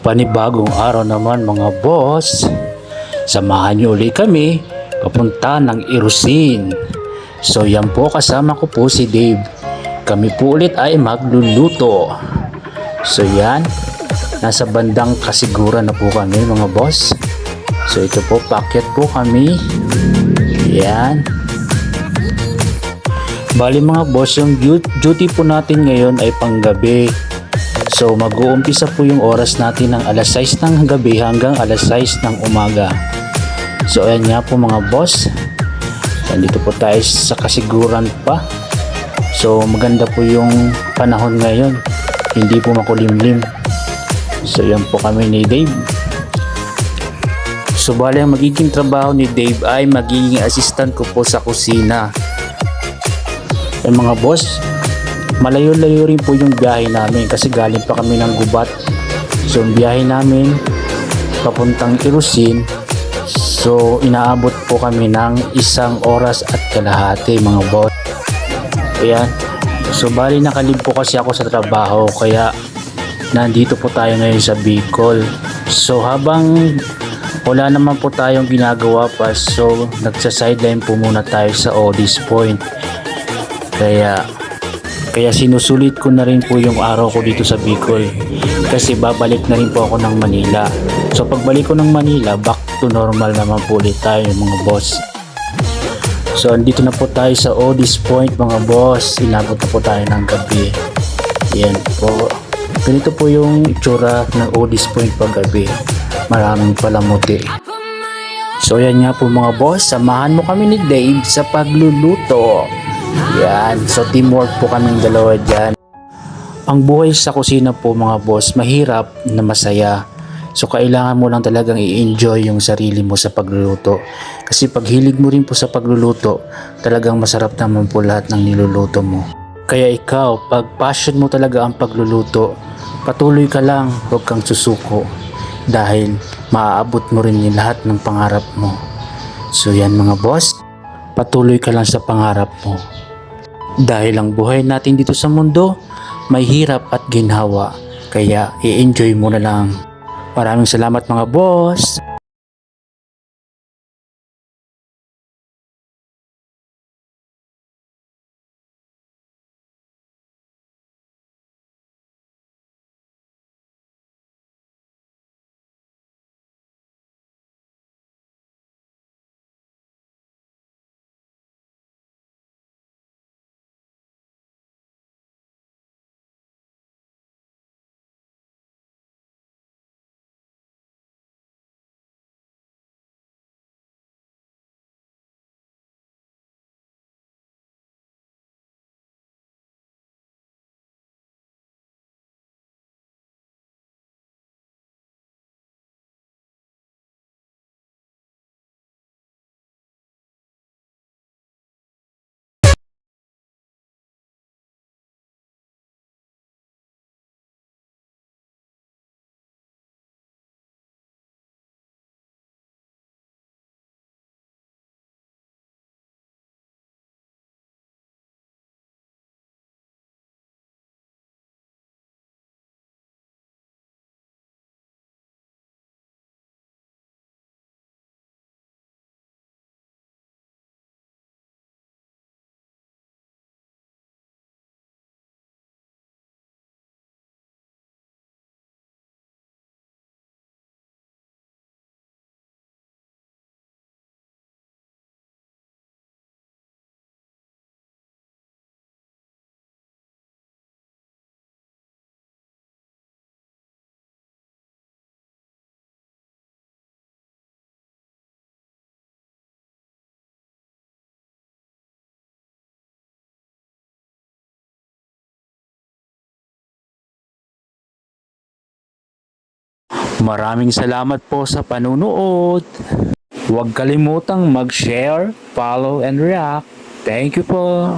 Panibagong araw naman mga boss. Samahan niyo uli kami papunta ng Irusin. So yan po kasama ko po si Dave. Kami po ulit ay magluluto. So yan, nasa bandang kasiguran na po kami mga boss. So ito po, packet po kami. Yan. Bali mga boss, yung du- duty po natin ngayon ay panggabi. So mag-uumpisa po yung oras natin ng alas 6 ng gabi hanggang alas 6 ng umaga. So ayan nga po mga boss. Nandito po tayo sa kasiguran pa. So maganda po yung panahon ngayon. Hindi po makulimlim. So yan po kami ni Dave. So bali ang magiging trabaho ni Dave ay magiging assistant ko po sa kusina. Eh mga boss, malayo-layo rin po yung biyahe namin kasi galing pa kami ng gubat. So yung biyahe namin papuntang Irusin, so inaabot po kami ng isang oras at kalahati mga boss. Ayan. So bali nakalib po kasi ako sa trabaho kaya nandito po tayo ngayon sa Bicol. So habang wala naman po tayong ginagawa pa so nagsa-sideline po muna tayo sa Odis Point. Kaya kaya sinusulit ko na rin po yung araw ko dito sa Bicol kasi babalik na rin po ako ng Manila. So pagbalik ko ng Manila, back to normal naman po ulit tayo mga boss. So andito na po tayo sa Odis Point mga boss. Inabot na po tayo ng gabi. Yan po. Ganito po yung itsura ng Odis Point pag gabi. Maraming palamuti. So yan nga po mga boss, samahan mo kami ni Dave sa pagluluto. Yan, so teamwork po kaming dalawa dyan. Ang buhay sa kusina po mga boss, mahirap na masaya. So kailangan mo lang talagang i-enjoy yung sarili mo sa pagluluto. Kasi pag hilig mo rin po sa pagluluto, talagang masarap naman po lahat ng niluluto mo. Kaya ikaw, pag passion mo talaga ang pagluluto, patuloy ka lang, huwag kang susuko. Dahil maaabot mo rin yung lahat ng pangarap mo. So yan mga boss, patuloy ka lang sa pangarap mo. Dahil ang buhay natin dito sa mundo, may hirap at ginhawa. Kaya i-enjoy mo na lang. Maraming salamat mga boss! Maraming salamat po sa panunood. Huwag kalimutang mag-share, follow, and react. Thank you po.